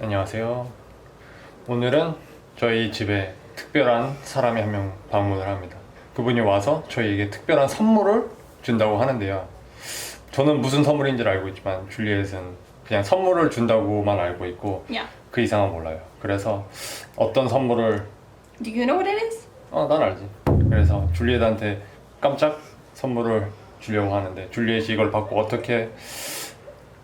안녕하세요. 오늘은 저희 집에 특별한 사람이 한 명 방문을 합니다. 그분이 와서 저희에게 특별한 선물을 준다고 하는데요. 저는 무슨 선물인지를 알고 있지만 줄리엣은 그냥 선물을 준다고만 알고 있고 Yeah. 그 이상은 몰라요. 그래서 어떤 선물을 Do you know what it is? 어, 난 알지. 그래서 줄리엣한테 깜짝 선물을 주려고 하는데 줄리엣이 이걸 받고 어떻게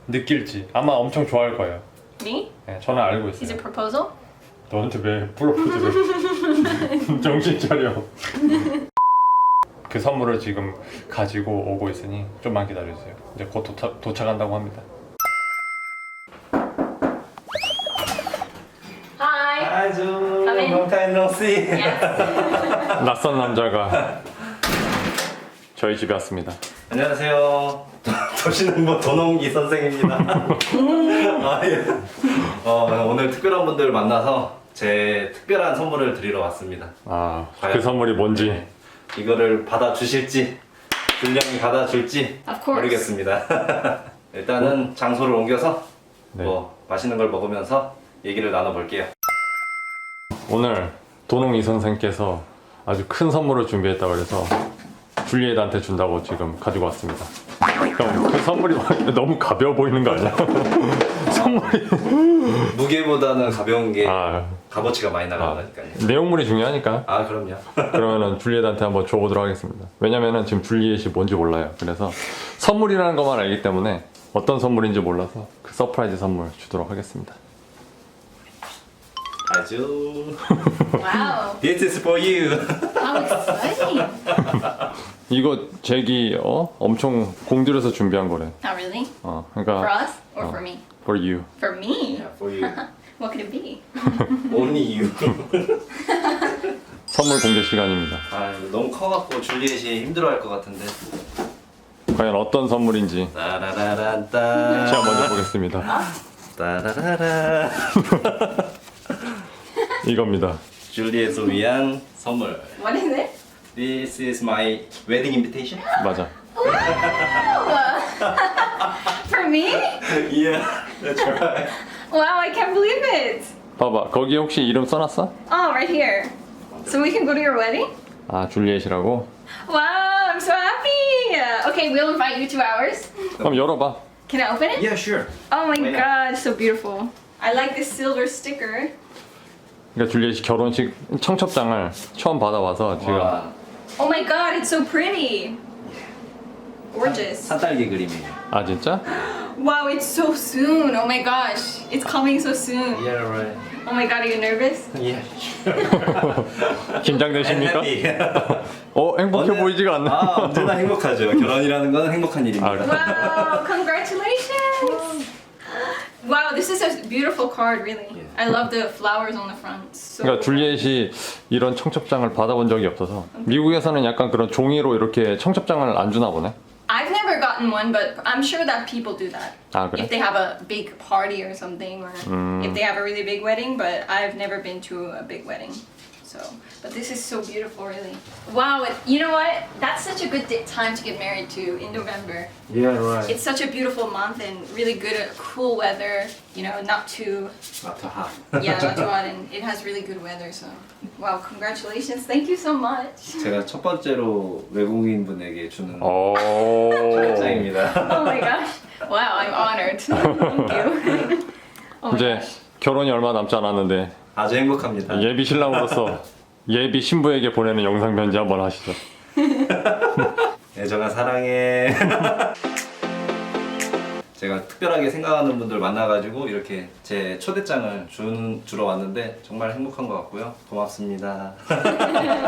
느낄지 아마 엄청 좋아할 거예요. Me? 네, 저는 알고 Is 있어요. it proposal? 너한테 왜 프로포즈를 정신 차려 그 선물을 지금 가지고 오고 있으니 좀만 기다려주세요 이제 곧 도착, 도착한다고 합니다 Hi. 아주 Come in. long time no see. Yes. 낯선 남자가 저희 집에 왔습니다 안녕하세요. 도시는 뭐 도농기 선생입니다. 아, 예. 어, 오늘 특별한 분들 만나서 제 특별한 선물을 드리러 왔습니다. 아그 과연? 선물이 뭔지 네. 이거를 받아주실지 분량이 받아줄지 Of course. 모르겠습니다. 일단은 장소를 옮겨서 네. 뭐 맛있는 걸 먹으면서 얘기를 나눠볼게요. 오늘 도농이 선생께서 아주 큰 선물을 준비했다고 그래서 줄리엣한테 준다고 지금 가지고 왔습니다 그럼 그 선물이 너무 가벼워 보이는 거 아니야? 선물이 무게보다는 가벼운 게 아 값어치가 많이 아, 나가니까요. 내용물이 중요하니까 아 그럼요. 그러면은 줄리엣한테 한번 줘보도록 하겠습니다. 왜냐면은 지금 줄리엣이 뭔지 몰라요. 그래서 선물이라는 것만 알기 때문에 어떤 선물인지 몰라서 그 서프라이즈 선물 주도록 하겠습니다. 아주 Wow. This is for you. How exciting. 이거 잭이 어? 엄청 공들여서 준비한 거래. Not really. 어, For 그러니까 us or Oh. for me? for you. For me. Yeah, for you. What could it be? Only you. 선물 공개 시간입니다. 아 이거 너무 커갖고 줄리엣이 힘들어할 것 같은데. 과연 어떤 선물인지 따라라란따. 제가 먼저 보겠습니다. 따라라라. 이겁니다. 줄리엣을 위한 선물. What is it? This is my wedding invitation. 맞아. For me? yeah, that's right. Wow, I can't believe it. 봐봐. 거기 혹시 이름 써놨어? Oh, right here. So we can go to your wedding? 아 줄리엣이라고? Wow, I'm so happy. Okay, we'll invite you to ours. 그럼 열어봐. Can I open it? Yeah, sure. Oh my Why not? god, so beautiful. I like this silver sticker. 그러니까 줄리엣이 결혼식 청첩장을 처음 받아와서 지금 와, Oh my god, it's so pretty. Gorgeous. 산딸기 그림이에요. 아 진짜? Wow, it's so soon. Oh my gosh. It's coming so soon. Yeah, right. Oh my god, are you nervous? Yeah. 긴장되십니까? 어 행복해 언제- 보이지가 않네. 아, 언제나 행복하죠. 결혼이라는 건 행복한 일입니다. 아? Wow, congratulations. Wow, this is a beautiful card, really. I love the flowers on the front. So 그러니까 줄리엣이 이런 청첩장을 받아본 적이 없어서 미국에서는 약간 그런 종이로 이렇게 청첩장을 안 주나 보네. I've never gotten one, but I'm sure that people do that. 아 그래? If they have a big party or something, or if they have a really big wedding, but I've never been to a big wedding. So, but this is so beautiful, really. Wow, it, you know what? That's such a good di- time to get married to in November. Yeah, right. It's such a beautiful month and really good, uh, cool weather. You know, not too Not too hot. yeah, not too hot, and it has really good weather. So, wow, congratulations! Thank you so much. 제가 첫 번째로 외국인 분에게 주는 오. 장입니다. Oh my gosh! Wow, I'm honored. Thank you. Oh my 이제 gosh. 결혼이 얼마 남지 않았는데 아주 행복합니다. 예비 신랑으로서 예비 신부에게 보내는 영상 편지 한번 하시죠. 애정아 사랑해. 제가 특별하게 생각하는 분들 만나가지고 이렇게 제 초대장을 준, 주러 왔는데 정말 행복한 것 같고요. 고맙습니다.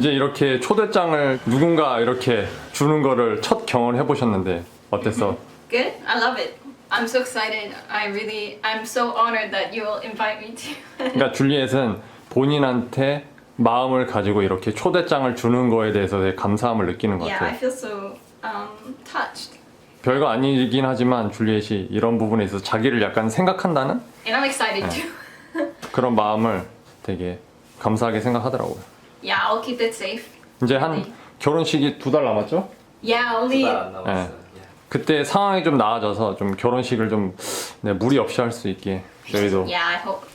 이제 이렇게 초대장을 누군가 이렇게 주는 거를 첫 경험을 해보셨는데 어땠어? Good. I love it. I'm so excited. I really, I'm so honored that you will invite me to. 그러니까 줄리엣은 본인한테 마음을 가지고 이렇게 초대장을 주는 거에 대해서 되게 감사함을 느끼는 것 yeah, I 같아요. feel so um, touched, 별거 아니긴 하지만 줄리엣이 이런 부분에 있어서 자기를 약간 생각한다는 and I'm excited too. 그런 마음을 되게 감사하게 생각하더라고요. Yeah, I'll keep it safe. 이제 한 결혼식이 두 달 남았죠? Yeah, only 두달안 남았어요. 예. 그때 상황이 좀 나아져서 좀 결혼식을 좀 네, 무리 없이 할 수 있게 저희도 Yeah, I hope.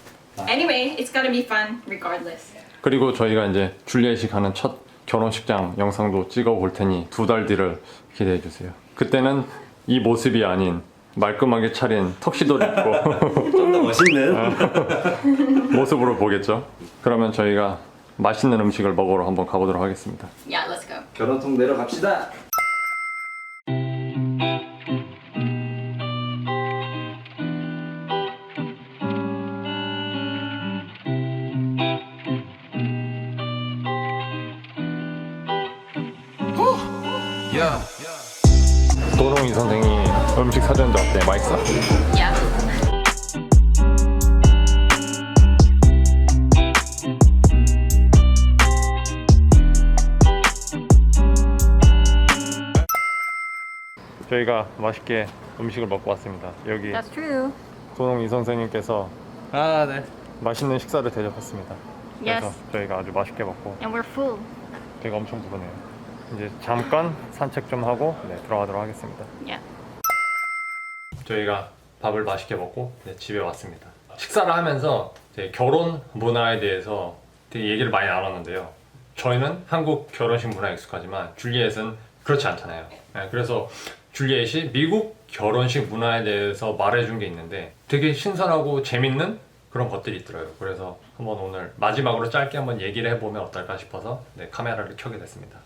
Anyway, it's gonna be fun regardless. 그리고 저희가 이제 줄리엣이 가는 첫 결혼식장 영상도 찍어 볼 테니 두 달 뒤를 기대해 주세요. 그때는 이 모습이 아닌 말끔하게 차린 턱시도를 입고 좀 더 멋있는 모습으로 보겠죠. 그러면 저희가 맛있는 음식을 먹으러 한번 가보도록 하겠습니다. Yeah, let's go. 결혼통 내려갑시다. 도롱이 선생이 음식 사줬는데 어때? 맛있어? Yeah. 저희가 맛있게 음식을 먹고 왔습니다. 여기 That's true. 도롱이 선생님께서 아 네. 맛있는 식사를 대접했습니다. 그래서 Yes. 저희가 아주 맛있게 먹고 And we're full. 배가 엄청 부르네요. 이제 잠깐 산책 좀 하고 네, 들어가도록 하겠습니다. Yeah. 저희가 밥을 맛있게 먹고 네, 집에 왔습니다. 식사를 하면서 이제 결혼 문화에 대해서 되게 얘기를 많이 나눴는데요. 저희는 한국 결혼식 문화에 익숙하지만 줄리엣은 그렇지 않잖아요. 네, 그래서 줄리엣이 미국 결혼식 문화에 대해서 말해준 게 있는데 되게 신선하고 재밌는 그런 것들이 있더라고요. 그래서 한번 오늘 마지막으로 짧게 한번 얘기를 해보면 어떨까 싶어서 네, 카메라를 켜게 됐습니다.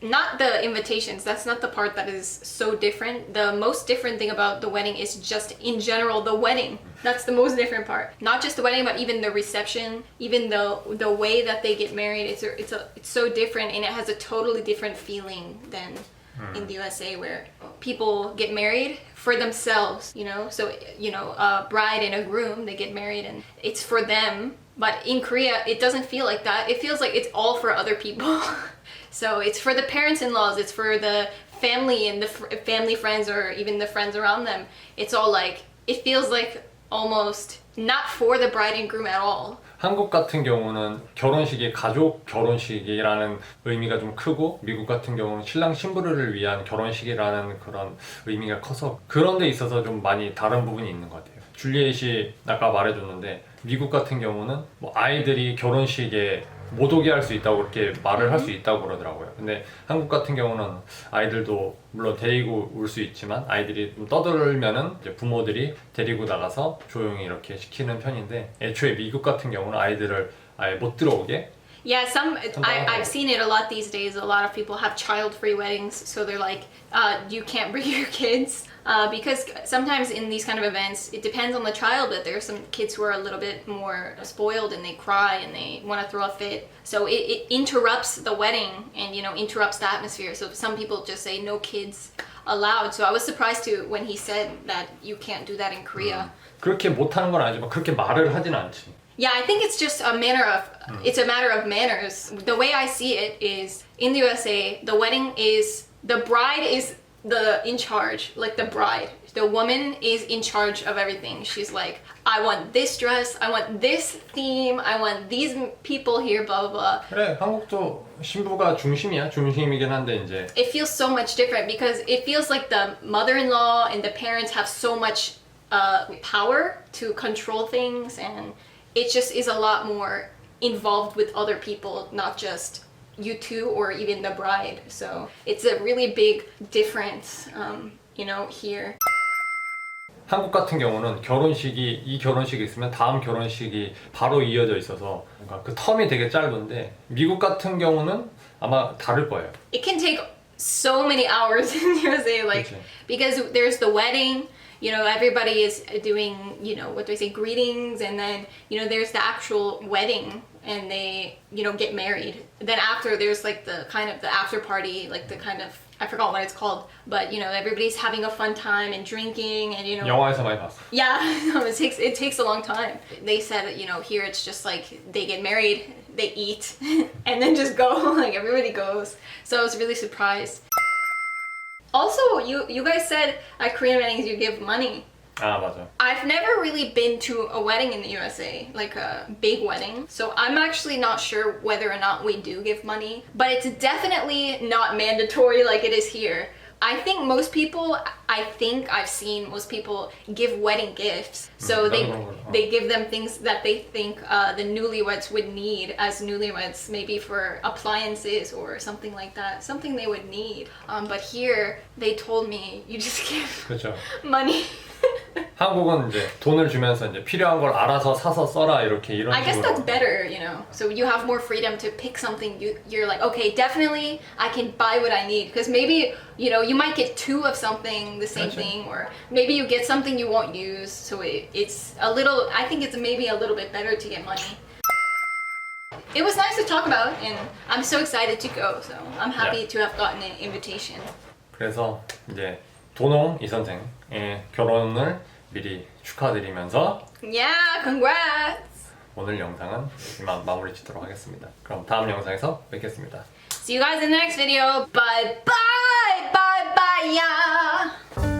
Not the invitations. That's not the part that is so different. The most different thing about the wedding is just in general the wedding. That's the most different part. Not just the wedding, but even the reception, even the the way that they get married. It's a, it's a it's so different, and it has a totally different feeling than Hmm. in the USA where people get married for themselves. You know, so you know, a bride and a groom they get married, and it's for them. But in Korea, it doesn't feel like that. It feels like it's all for other people. So it's for the parents-in-laws, it's for the family and the fr- family friends or even the friends around them. It's all like it feels like almost not for the bride and groom at all. 한국 같은 경우는 결혼식이 가족 결혼식이라는 의미가 좀 크고 미국 같은 경우는 신랑 신부를 위한 결혼식이라는 그런 의미가 커서 그런 데 있어서 좀 많이 다른 부분이 있는 것 같아요. 줄리엣이 아까 말해줬는데 미국 같은 경우는 뭐 아이들이 결혼식에 못 오게 할 수 있다고 그렇게 말을 할 수 있다고 그러더라고요. 근데 한국 같은 경우는 아이들도 물론 데리고 올 수 있지만 아이들이 좀 떠들면은 이제 부모들이 데리고 나가서 조용히 이렇게 시키는 편인데 애초에 미국 같은 경우는 아이들을 아예 못 들어오게 Yeah, some I, Wow. I've seen it a lot these days. A lot of people have child-free weddings, so they're like, uh, you can't bring your kids uh, because sometimes in these kind of events, it depends on the child. But there are some kids who are a little bit more spoiled and they cry and they want to throw a fit. So it, it interrupts the wedding and you know interrupts the atmosphere. So some people just say no kids allowed. So I was surprised to when he said that you can't do that in Korea. 그렇게 못하는 건 아니지만 그렇게 말을 하진 않지. Yeah, I think it's just a manner of it's a matter of manners. The way I see it is in the USA, the wedding is the bride is the in charge, like the bride. The woman is in charge of everything. She's like, I want this dress, I want this theme, I want these m- people here, blah blah blah. 그래 한국도 신부가 중심이야 중심이긴 한데 이제 It feels so much different because it feels like the mother-in-law and the parents have so much uh, power to control things, and it just is a lot more involved with other people, not just you two or even the bride. So it's a really big difference, um, you know, here. 한국 같은 경우는 결혼식이 이 결혼식이 있으면 다음 결혼식이 바로 이어져 있어서 뭔가 그 텀이 되게 짧은데 미국 같은 경우는 아마 다를 거예요. it can take so many hours in USA, like because there's the wedding. You know, everybody is doing, you know, what do I say, greetings, and then you know, there's the actual wedding, and they, you know, get married. Then after, there's like the kind of the after party, like the kind of I forgot what it's called, but you know, everybody's having a fun time and drinking, and you know, 영화에서 많이 봤어. yeah, no, it takes it takes a long time. They said, you know, here it's just like they get married, they eat, and then just go. like everybody goes. So I was really surprised. Also, you you guys said at Korean weddings you give money. Ah. I've never really been to a wedding in the USA, like a big wedding. So I'm actually not sure whether or not we do give money, but it's definitely not mandatory like it is here. I think most people I think I've seen most people give wedding gifts. So Mm, they 나도 그런 걸 알아. they give them things that they think uh, the newlyweds would need as newlyweds, maybe for appliances or something like that, something they would need. Um, but here they told me you just give 그렇죠. money. 한국은 이제 돈을 주면서 이제 필요한 걸 알아서 사서 써라 이렇게 이런 I guess 식으로. that's better, you know. So you have more freedom to pick something you you're like, okay, definitely I can buy what I need because maybe, you know, you might get two of something the same Gotcha. thing or maybe you get something you won't use. So it, it's a little I think it's maybe a little bit better to get money. It was nice to talk about and I'm so excited to go. So I'm happy Yeah. to have gotten an invitation. 그래서 이제 도농 이 선생의 결혼을 미리 축하드리면서 Yeah, congrats. 오늘 영상은 이만 마무리 짓도록 하겠습니다. 그럼 다음 영상에서 뵙겠습니다. See you guys in the next video. Bye bye. Bye bye. Yeah.